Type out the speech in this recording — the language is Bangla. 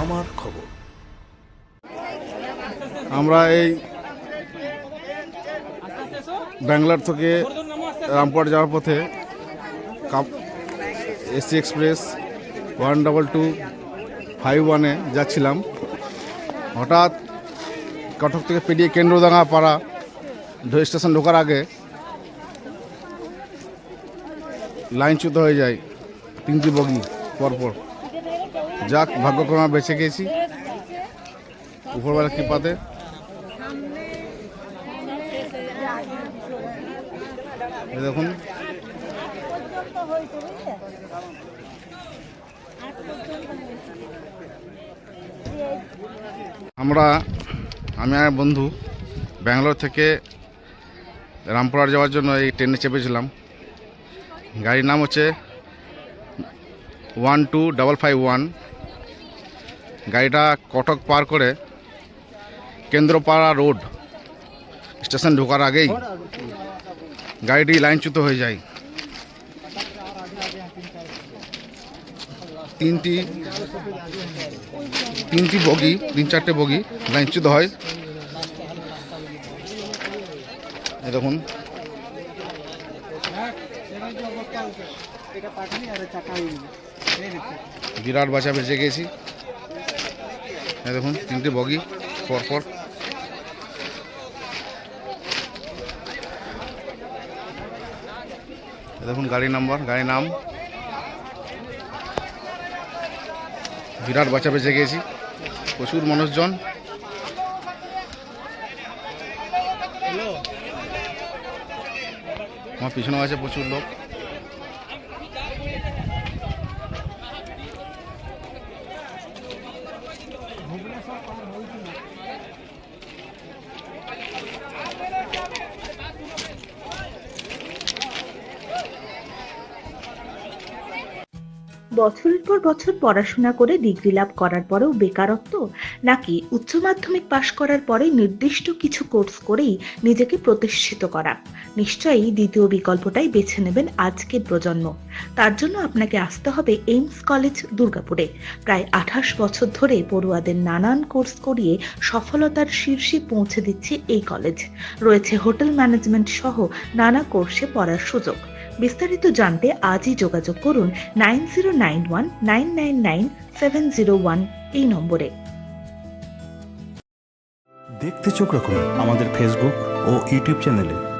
আমার খবর। আমরা এই ব্যাঙ্গালোর থেকে রামপুরহাট যাওয়ার পথে cup AC express one double two five ওয়ানে যাচ্ছিলাম। হঠাৎ কটক থেকে পেরিয়ে কেন্দ্রদাঙ্গা পাড়া স্টেশন ঢোকার আগে লাইনচ্যুত হয়ে যায় তিনটি বগি পরপর। যাক, ভাগ্যক্রমে বেঁচে গেছি উপরবেলা কৃপাতে। দেখুন। আমরা, আমি আর বন্ধু ব্যাঙ্গালোর থেকে রামপুরহাট যাওয়ার জন্য এই ট্রেনে চেপেছিলাম। গাড়ির নাম হচ্ছে one two double five one. গাড়িটা কটক পার করে কেন্দ্রপাড়া রোড স্টেশন ঢোকার আগেই গাড়িটি লাইনচ্যুত হয়ে যায়। তিনটি তিনটি বগি, তিন চারটে বগি লাইনচ্যুত হয়। দেখুন। বিরাট বাঁচা বেঁচে গেছি দেখুন, তিনটে বগি, পরপর। দেখুন গাড়ি নাম্বার গাড়ি নাম। বিরাট বাঁচা বেঁচে গেছি প্রচুর মানুষজন। আমার পিছনেও আছে প্রচুর লোক। 好一点。বছরের পর বছর পড়াশোনা করে ডিগ্রি লাভ করার পরেও বেকারত্ব নাকি উচ্চ মাধ্যমিক পাশ করার পরে নির্দিষ্ট কিছু কোর্স করেই নিজেকে প্রতিষ্ঠিত করা। নিশ্চয়ই দ্বিতীয় বিকল্পটাই বেছে নেবেন আজকের প্রজন্ম। তার জন্য আপনাকে আসতে হবে এইমস কলেজ, দুর্গাপুরে। প্রায় আঠাশ বছর ধরে পড়ুয়াদের নানান কোর্স করিয়ে সফলতার শীর্ষে পৌঁছে দিচ্ছে এই কলেজ। রয়েছে হোটেল ম্যানেজমেন্ট সহ নানা কোর্সে পড়ার সুযোগ। বিস্তারিত জানতে আজই যোগাযোগ করুন nine zero nine one nine nine nine seven zero one এই নম্বরে। দেখতে চোখ রাখুন আমাদের ফেসবুক ও ইউটিউব চ্যানেলে।